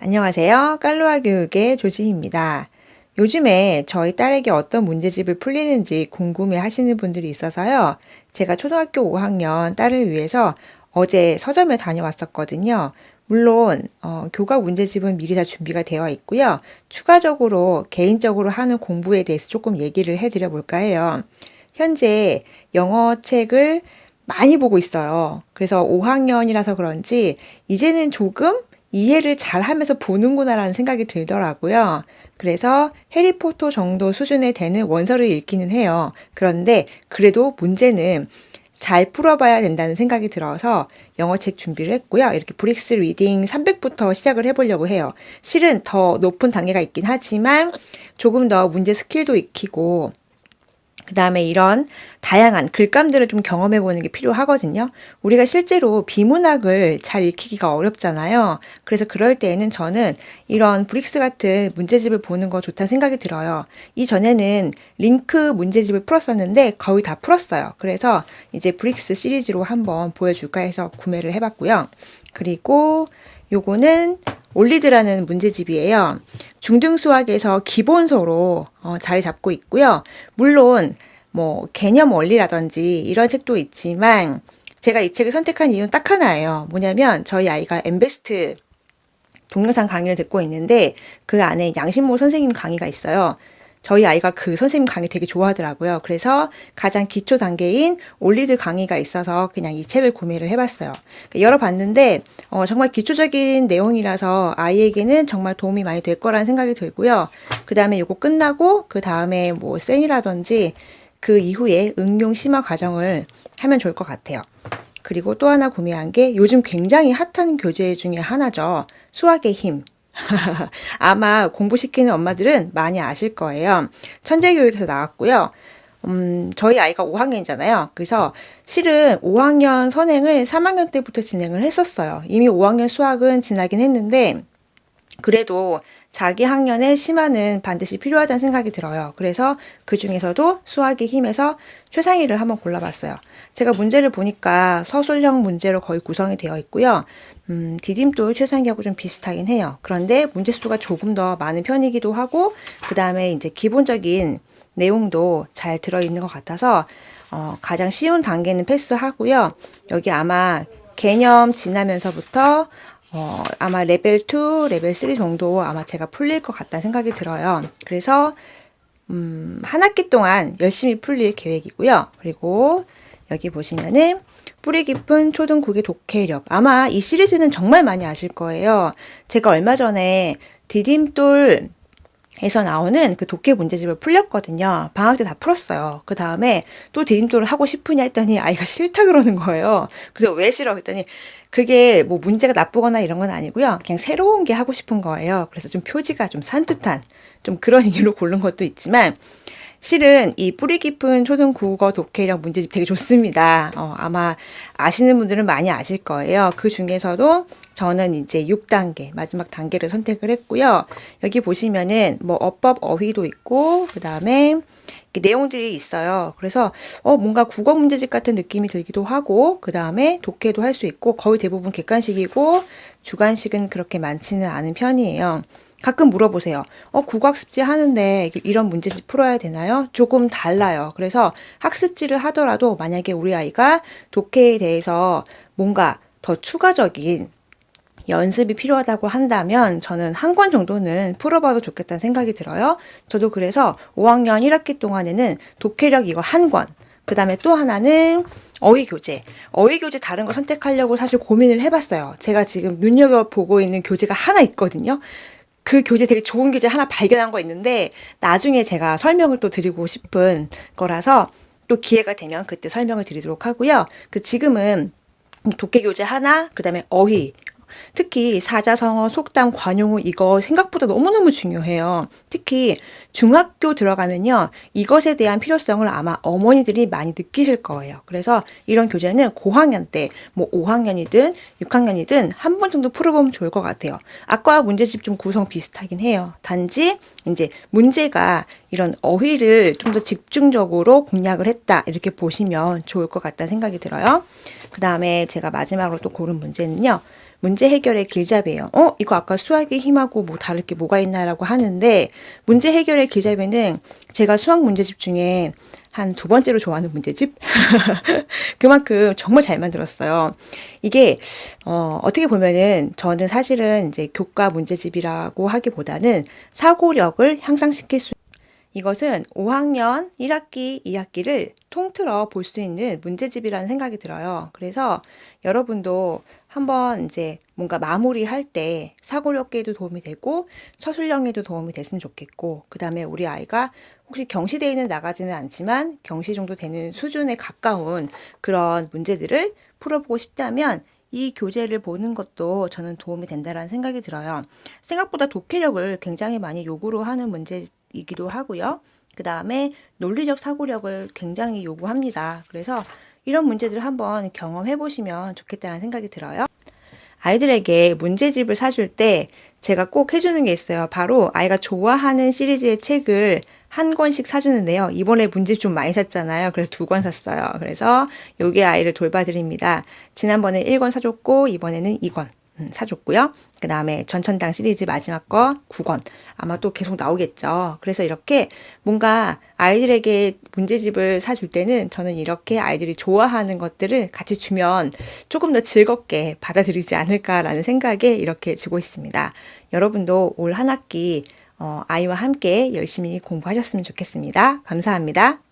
안녕하세요. 깔로아 교육의 조지입니다. 요즘에 저희 딸에게 어떤 문제집을 풀리는지 궁금해 하시는 분들이 있어서요. 제가 초등학교 5학년 딸을 위해서 어제 서점에 다녀왔었거든요. 물론 어, 교과 문제집은 미리 다 준비가 되어 있고요. 추가적으로 개인적으로 하는 공부에 대해서 조금 얘기를 해드려 볼까 해요. 현재 영어 책을 많이 보고 있어요. 그래서 5학년이라서 그런지 이제는 조금 이해를 잘 하면서 보는구나라는 생각이 들더라고요. 그래서 해리포터 정도 수준에 되는 원서를 읽기는 해요. 그런데 그래도 문제는 잘 풀어봐야 된다는 생각이 들어서 영어책 준비를 했고요. 이렇게 브릭스 리딩 300부터 시작을 해보려고 해요. 실은 더 높은 단계가 있긴 하지만 조금 더 문제 스킬도 익히고 그 다음에 이런 다양한 글감들을 좀 경험해 보는 게 필요하거든요. 우리가 실제로 비문학을 잘 익히기가 어렵잖아요. 그래서 그럴 때에는 저는 이런 브릭스 같은 문제집을 보는 거 좋다는 생각이 들어요. 이전에는 링크 문제집을 풀었었는데 거의 다 풀었어요. 그래서 이제 브릭스 시리즈로 한번 보여줄까 해서 구매를 해봤고요. 그리고 요거는 올리드라는 문제집이에요. 중등 수학에서 기본서로 어, 자리 잡고 있고요. 물론 뭐 개념 원리라든지 이런 책도 있지만 제가 이 책을 선택한 이유는 딱 하나예요. 뭐냐면 저희 아이가 엠베스트 동영상 강의를 듣고 있는데 그 안에 양신모 선생님 강의가 있어요. 저희 아이가 그 선생님 강의 되게 좋아하더라고요. 그래서 가장 기초 단계인 올리드 강의가 있어서 그냥 이 책을 구매를 해봤어요. 열어봤는데 어, 정말 기초적인 내용이라서 아이에게는 정말 도움이 많이 될 거라는 생각이 들고요. 그 다음에 이거 끝나고 그 다음에 뭐 센이라든지 그 이후에 응용 심화 과정을 하면 좋을 것 같아요. 그리고 또 하나 구매한 게 요즘 굉장히 핫한 교재 중에 하나죠. 수학의 힘. 아마 공부시키는 엄마들은 많이 아실 거예요. 천재교육에서 나왔고요. 음, 저희 아이가 5학년이잖아요. 그래서 실은 5학년 선행을 3학년 때부터 진행을 했었어요. 이미 5학년 수학은 지나긴 했는데, 그래도 자기 학년에 심화는 반드시 필요하다는 생각이 들어요. 그래서 그 중에서도 수학의 힘에서 최상위를 한번 골라봤어요. 제가 문제를 보니까 서술형 문제로 거의 구성이 되어 있고요. 음, 디딤돌 최상위하고 좀 비슷하긴 해요. 그런데 문제 수가 조금 더 많은 편이기도 하고, 그 다음에 이제 기본적인 내용도 잘 들어있는 것 같아서, 어, 가장 쉬운 단계는 패스하고요. 여기 아마 개념 지나면서부터 어, 아마 레벨 2, 레벨 3 정도 아마 제가 풀릴 것 같다는 생각이 들어요. 그래서, 음, 한 학기 동안 열심히 풀릴 계획이고요. 그리고 여기 보시면은 뿌리 깊은 초등국의 독해력. 아마 이 시리즈는 정말 많이 아실 거예요. 제가 얼마 전에 디딤돌 에서 나오는 그 독해 문제집을 풀렸거든요. 방학 때 다 풀었어요. 그 다음에 또 디딤돌을 하고 싶으냐 했더니 아이가 싫다 그러는 거예요. 그래서 왜 싫어? 했더니 그게 뭐 문제가 나쁘거나 이런 건 아니고요. 그냥 새로운 게 하고 싶은 거예요. 그래서 좀 표지가 좀 산뜻한 좀 그런 이유로 고른 것도 있지만 실은 이 뿌리 깊은 초등 국어 독해력 문제집 되게 좋습니다. 어, 아마 아시는 분들은 많이 아실 거예요. 그 중에서도 저는 이제 6단계, 마지막 단계를 선택을 했고요. 여기 보시면은 뭐 어법 어휘도 있고, 그 다음에 내용들이 있어요. 그래서 어 뭔가 국어 문제집 같은 느낌이 들기도 하고 그 다음에 독해도 할 수 있고 거의 대부분 객관식이고 주관식은 그렇게 많지는 않은 편이에요. 가끔 물어보세요. 어, 국어학습지 하는데 이런 문제집 풀어야 되나요? 조금 달라요. 그래서 학습지를 하더라도 만약에 우리 아이가 독해에 대해서 뭔가 더 추가적인 연습이 필요하다고 한다면 저는 한 권 정도는 풀어봐도 좋겠다는 생각이 들어요. 저도 그래서 5학년 1학기 동안에는 독해력 이거 한 권, 그 다음에 또 하나는 어휘 교재. 어휘 교재 다른 걸 선택하려고 사실 고민을 해봤어요. 제가 지금 눈여겨보고 있는 교재가 하나 있거든요. 그 교재 되게 좋은 교재 하나 발견한 거 있는데 나중에 제가 설명을 또 드리고 싶은 거라서 또 기회가 되면 그때 설명을 드리도록 하고요. 그 지금은 독해 교재 하나, 그 다음에 어휘, 특히 사자성어, 속담, 관용어 이거 생각보다 너무너무 중요해요. 특히 중학교 들어가면요. 이것에 대한 필요성을 아마 어머니들이 많이 느끼실 거예요. 그래서 이런 교재는 고학년 때, 뭐 5학년이든 6학년이든 한 번 정도 풀어보면 좋을 것 같아요. 아까 문제집 좀 구성 비슷하긴 해요. 단지 이제 문제가 이런 어휘를 좀 더 집중적으로 공략을 했다. 이렇게 보시면 좋을 것 같다는 생각이 들어요. 그 다음에 제가 마지막으로 또 고른 문제는요. 문제 해결의 길잡이예요. 어, 이거 아까 수학의 힘하고 뭐 다를 게 뭐가 있나라고 하는데 문제 해결의 길잡이는 제가 수학 문제집 중에 한 두 번째로 좋아하는 문제집? 그만큼 정말 잘 만들었어요. 이게, 어, 어떻게 보면은 저는 사실은 이제 교과 문제집이라고 하기보다는 사고력을 향상시킬 수 이것은 5학년 1학기, 2학기를 통틀어 볼 수 있는 문제집이라는 생각이 들어요. 그래서 여러분도 한번 이제 뭔가 마무리할 때 사고력계에도 도움이 되고 서술형에도 도움이 됐으면 좋겠고, 그 다음에 우리 아이가 혹시 경시대에는 나가지는 않지만 경시 정도 되는 수준에 가까운 그런 문제들을 풀어보고 싶다면 이 교재를 보는 것도 저는 도움이 된다라는 생각이 들어요. 생각보다 독해력을 굉장히 많이 요구로 하는 문제 이기도 하고요. 그 다음에 논리적 사고력을 굉장히 요구합니다. 그래서 이런 문제들을 한번 경험해 보시면 좋겠다는 생각이 들어요. 아이들에게 문제집을 사줄 때 제가 꼭 해주는 게 있어요. 바로 아이가 좋아하는 시리즈의 책을 한 권씩 사주는데요. 이번에 문제집 좀 많이 샀잖아요. 그래서 두 권 샀어요. 그래서 요게 아이를 돌봐드립니다. 지난번에 1권 사줬고, 이번에는 2권. 음, 사줬고요. 그 다음에 전천당 시리즈 마지막 거 9권. 아마 또 계속 나오겠죠. 그래서 이렇게 뭔가 아이들에게 문제집을 사줄 때는 저는 이렇게 아이들이 좋아하는 것들을 같이 주면 조금 더 즐겁게 받아들이지 않을까라는 생각에 이렇게 주고 있습니다. 여러분도 올 한 학기 어, 아이와 함께 열심히 공부하셨으면 좋겠습니다. 감사합니다.